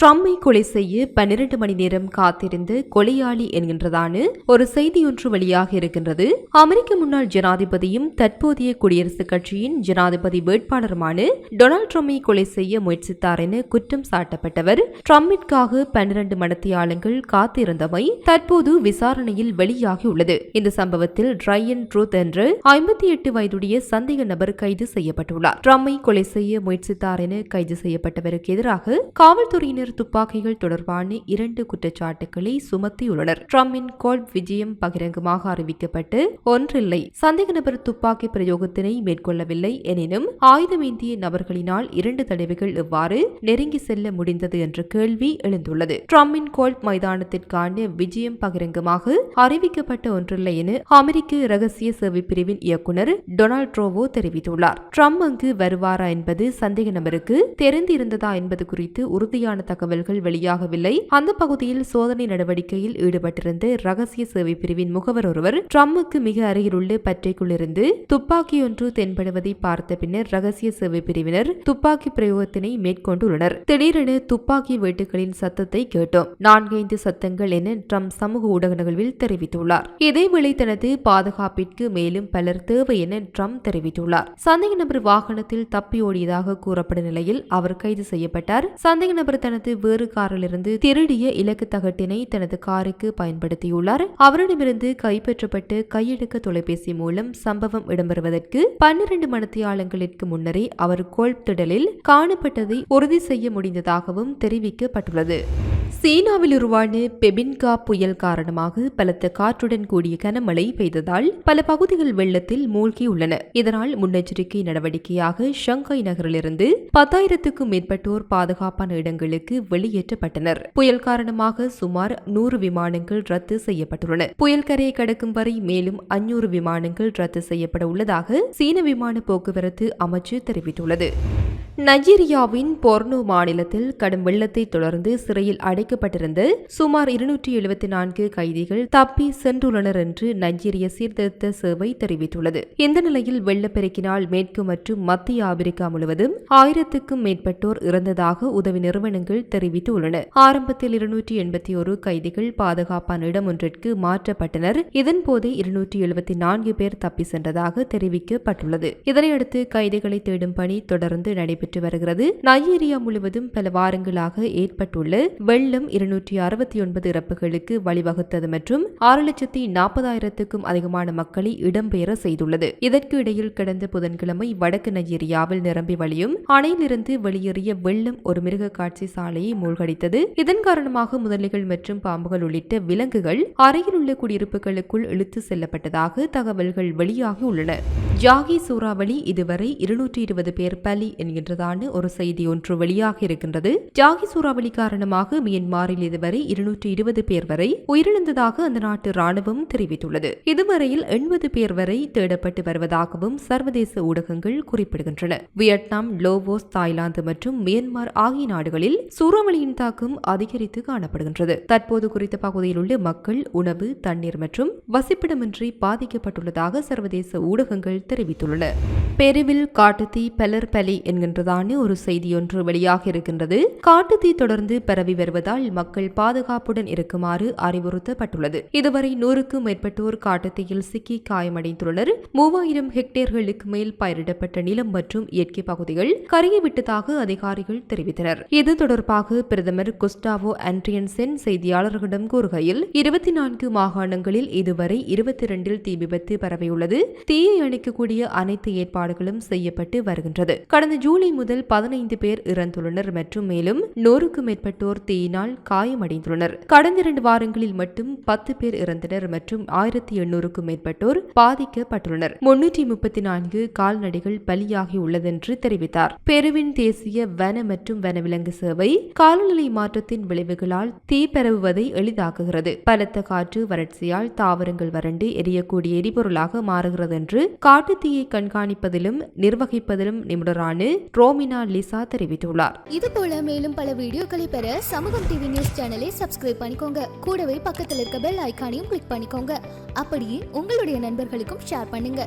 ட்ரம்மை கொலை செய்ய பன்னிரண்டு மணி நேரம் காத்திருந்து கொலையாளி என்கின்றதான ஒரு செய்தியொன்று வெளியாக இருக்கின்றது. அமெரிக்க முன்னாள் ஜனாதிபதியும் தற்போதைய குடியரசுக் கட்சியின் ஜனாதிபதி வேட்பாளருமான டொனால்ட் ட்ரம்மை கொலை செய்ய முயற்சித்தார் என குற்றம் சாட்டப்பட்டவர். ட்ரம்பிற்காக பன்னிரண்டு மடத்தியாளங்கள் காத்திருந்தமை தற்போது விசாரணையில் வெளியாகியுள்ளது. இந்த சம்பவத்தில் ட்ரையன் ட்ரூத் என்ற ஐம்பத்தி எட்டு வயதுடைய சந்தேக நபர் கைது செய்யப்பட்டுள்ளார். ட்ரம்மை கொலை செய்ய முயற்சித்தார் என கைது செய்யப்பட்டவருக்கு எதிராக காவல்துறையினர் துப்பாக்கிகள் தொடர்பான இரண்டு குற்றச்சாட்டுகளை சுமத்தியுள்ளனர். ட்ரம்பின் கோல் விஜயம் பகிரங்கமாக அறிவிக்கப்பட்டு ஒன்றில்லை சந்தேக நபர் துப்பாக்கி பிரயோகத்தினை மேற்கொள்ளவில்லை எனினும் ஆயுதமேந்திய நபர்களினால் இரண்டு தடவைகள் எவ்வாறு நெருங்கி செல்ல முடிந்தது என்ற கேள்வி எழுந்துள்ளது. ட்ரம்பின் கோல் மைதானத்திற்கான விஜயம் பகிரங்கமாக அறிவிக்கப்பட்ட ஒன்றில்லை என அமெரிக்க ரகசிய சேவை பிரிவின் இயக்குனர் டொனால்ட் ட்ரோவோ தெரிவித்துள்ளார். ட்ரம்ப் அங்கு வருவாரா என்பது சந்தேக நபருக்கு தெரிந்திருந்ததா என்பது குறித்து உறுதியான தகவல்கள் வெளியாகவில்லை. அந்த பகுதியில் சோதனை நடவடிக்கையில் ஈடுபட்டிருந்த ரகசிய சேவை பிரிவின் முகவர் ஒருவர் ட்ரம்முக்கு மிக அருகிலுள்ள பற்றைக்குள்ளிருந்து துப்பாக்கியொன்று தென்படுவதை பார்த்த பின்னர் ரகசிய சேவை பிரிவினர் துப்பாக்கி பிரயோகத்தினை மேற்கொண்டுள்ளனர். திடீரென துப்பாக்கி வெட்டுகளின் சத்தத்தை கேட்டோம். நான்கைந்து சத்தங்கள் என ட்ரம்ப் சமூக ஊடக நிகழ்வில் தெரிவித்துள்ளார். இதேவேளை தனது பாதுகாப்பிற்கு மேலும் பலர் தேவை என ட்ரம்ப் தெரிவித்துள்ளார். சந்தேக நபர் வாகனத்தில் தப்பி ஓடியதாக கூறப்படும் நிலையில் அவர் கைது செய்யப்பட்டார். சந்தேக நபர் தனது வேறு காரிலிருந்து திருடிய இலக்கு தகட்டினை தனது காருக்கு பயன்படுத்தியுள்ளார். அவரிடமிருந்து கைப்பற்றப்பட்டு கையெடுக்க தொலைபேசி மூலம் சம்பவம் இடம்பெறுவதற்கு பன்னிரண்டு மணித்தியாலங்களுக்கு முன்னரே அவர் கோல்திடலில் காணப்பட்டதை உறுதி செய்ய முடிந்ததாகவும் தெரிவிக்கப்பட்டுள்ளது. சீனாவில் உருவான பெபின்கா புயல் காரணமாக பலத்த காற்றுடன் கூடிய கனமழை பெய்ததால் பல பகுதிகள் வெள்ளத்தில் மூழ்கியுள்ளன இதனால் முன்னெச்சரிக்கை நடவடிக்கையாக ஷங்காய் நகரிலிருந்து பத்தாயிரத்துக்கும் மேற்பட்டோர் பாதுகாப்பான இடங்களுக்கு வெளியேற்றப்பட்டனர். புயல் காரணமாக சுமார் நூறு விமானங்கள் ரத்து செய்யப்பட்டுள்ளன. புயல் கரையை கடக்கும் வரை மேலும் அஞ்சூறு விமானங்கள் ரத்து செய்யப்பட உள்ளதாக சீன விமான போக்குவரத்து அமைச்சு தெரிவித்துள்ளது. நைஜீரியாவின் பொர்னோ மாநிலத்தில் கடும் வெள்ளத்தை தொடர்ந்து சிறையில் அடைக்கப்பட்டிருந்த சுமார் இருநூற்றி எழுபத்தி நான்கு கைதிகள் தப்பி சென்றுள்ளனர் என்று நைஜீரிய சீர்திருத்த சேவை தெரிவித்துள்ளது. இந்த நிலையில் வெள்ளப்பெருக்கினால் மேற்கு மற்றும் மத்திய ஆப்பிரிக்கா முழுவதும் ஆயிரத்துக்கும் மேற்பட்டோர் இறந்ததாக உதவி நிறுவனங்கள் தெரிவித்துள்ளன. ஆரம்பத்தில் இருநூற்றி எண்பத்தி ஒரு கைதிகள் பாதுகாப்பான இடம் ஒன்றிற்கு மாற்றப்பட்டனர். இதன்போதே இருநூற்றி எழுபத்தி நான்கு பேர் தப்பி சென்றதாக தெரிவிக்கப்பட்டுள்ளது. இதனையடுத்து கைதிகளை தேடும் பணி தொடர்ந்து நடைபெற்று நடைபெற்று வருகிறது. நைஜீரியா முழுவதும் பல வாரங்களாக ஏற்பட்டுள்ள வெள்ளம் இருநூற்றி அறுபத்தி ஒன்பது இறப்புகளுக்கு வழிவகுத்தது மற்றும் ஆறு லட்சத்தி நாற்பதாயிரத்துக்கும் அதிகமான மக்களை இடம்பெயர செய்துள்ளது. இதற்கு இடையில் கடந்த புதன்கிழமை வடக்கு நைஜீரியாவில் நிரம்பி வழியும் அணையிலிருந்து வெளியேறிய வெள்ளம் ஒரு மிருக காட்சி சாலையை மூழ்கடித்தது. இதன் காரணமாக முதலைகள் மற்றும் பாம்புகள் உள்ளிட்ட விலங்குகள் அருகிலுள்ள குடியிருப்புகளுக்குள் இழுத்து செல்லப்பட்டதாக தகவல்கள் வெளியாகியுள்ளன ஜாகி சூறாவளி இதுவரை இருநூற்றி இருபது பேர் பலி என்கின்றதான ஒரு செய்தி ஒன்று வெளியாக இருக்கின்றது. ஜாகி சூறாவளி காரணமாக மியன்மாரில் இதுவரை இருநூற்றி இருபது பேர் வரை உயிரிழந்ததாக அந்த நாட்டு ராணுவம் தெரிவித்துள்ளது. இதுவரையில் எண்பது பேர் வரை தேடப்பட்டு வருவதாகவும் சர்வதேச ஊடகங்கள் குறிப்பிடுகின்றன. வியட்நாம் லோவோஸ் தாய்லாந்து மற்றும் மியன்மார் ஆகிய நாடுகளில் சூறாவளியின் தாக்கம் அதிகரித்து காணப்படுகின்றது. தற்போது குறித்த பகுதியில் உள்ள மக்கள் உணவு தண்ணீர் மற்றும் வசிப்பிடமின்றி பாதிக்கப்பட்டுள்ளதாக சர்வதேச ஊடகங்கள் தெரிவித்துள்ளனர் பெருவில் காட்டுத்தீ பலர் பலி என்கின்றதான ஒரு செய்தியொன்று வெளியாக இருக்கின்றது. காட்டுத்தீ தொடர்ந்து பரவி வருவதால் மக்கள் பாதுகாப்புடன் இருக்குமாறு அறிவுறுத்தப்பட்டுள்ளது. இதுவரை நூறுக்கும் மேற்பட்டோர் காட்டுத்தீயில் சிக்கி காயமடைந்துள்ளனர். மூவாயிரம் ஹெக்டேர்களுக்கு மேல் பயிரிடப்பட்ட நிலம் மற்றும் இயற்கை பகுதிகள் கருகிவிட்டதாக அதிகாரிகள் தெரிவித்தனர். இது தொடர்பாக பிரதமர் குஸ்டாவோ ஆண்ட்ரியன்சென் செய்தியாளர்களிடம் கூறுகையில் இருபத்தி நான்கு மாகாணங்களில் இதுவரை இருபத்தி இரண்டில் தீ விபத்து பரவியுள்ளது. தீயை அணைக்கக்கூடிய அனைத்து ஏற்பாடு ஏற்பாடுகளும் செய்யப்பட்டு வருகின்றது. கடந்த ஜூலை முதல் பதினைந்து பேர் இறந்துள்ளனர் மற்றும் மேலும் நூறுக்கும் மேற்பட்டோர் தீயினால் காயமடைந்துள்ளனர். கடந்த இரண்டு வாரங்களில் மட்டும் பத்து பேர் இறந்தனர் மற்றும் ஆயிரத்தி எண்ணூறுக்கும் மேற்பட்டோர் பாதிக்கப்பட்டுள்ளனர். முன்னூற்றி முப்பத்தி நான்கு கால்நடைகள் பலியாகியுள்ளதென்று தெரிவித்தார். பெருவின் தேசிய வன மற்றும் வனவிலங்கு சேவை காலநிலை மாற்றத்தின் விளைவுகளால் தீ பரவுவதை எளிதாக்குகிறது. பலத்த காற்று வறட்சியால் தாவரங்கள் வறண்டு எரியக்கூடிய எரிபொருளாக மாறுகிறது என்று காட்டுத்தீயை கண்காணிப்பது கண்காணிப்பதிலும் நிர்வகிப்பதிலும் நிபுணரான ரோமினா லிசா தெரிவித்துள்ளார். இது போல மேலும் பல வீடியோக்களை பெற சமூகம் டிவி நியூஸ் சேனலை சப்ஸ்கிரைப் பண்ணிக்கோங்க. கூடவே பக்கத்தில் இருக்க பெல் ஐக்கானையும் கிளிக் பண்ணிக்கோங்க. அப்படியே உங்களுடைய நண்பர்களுக்கும் ஷேர் பண்ணுங்க.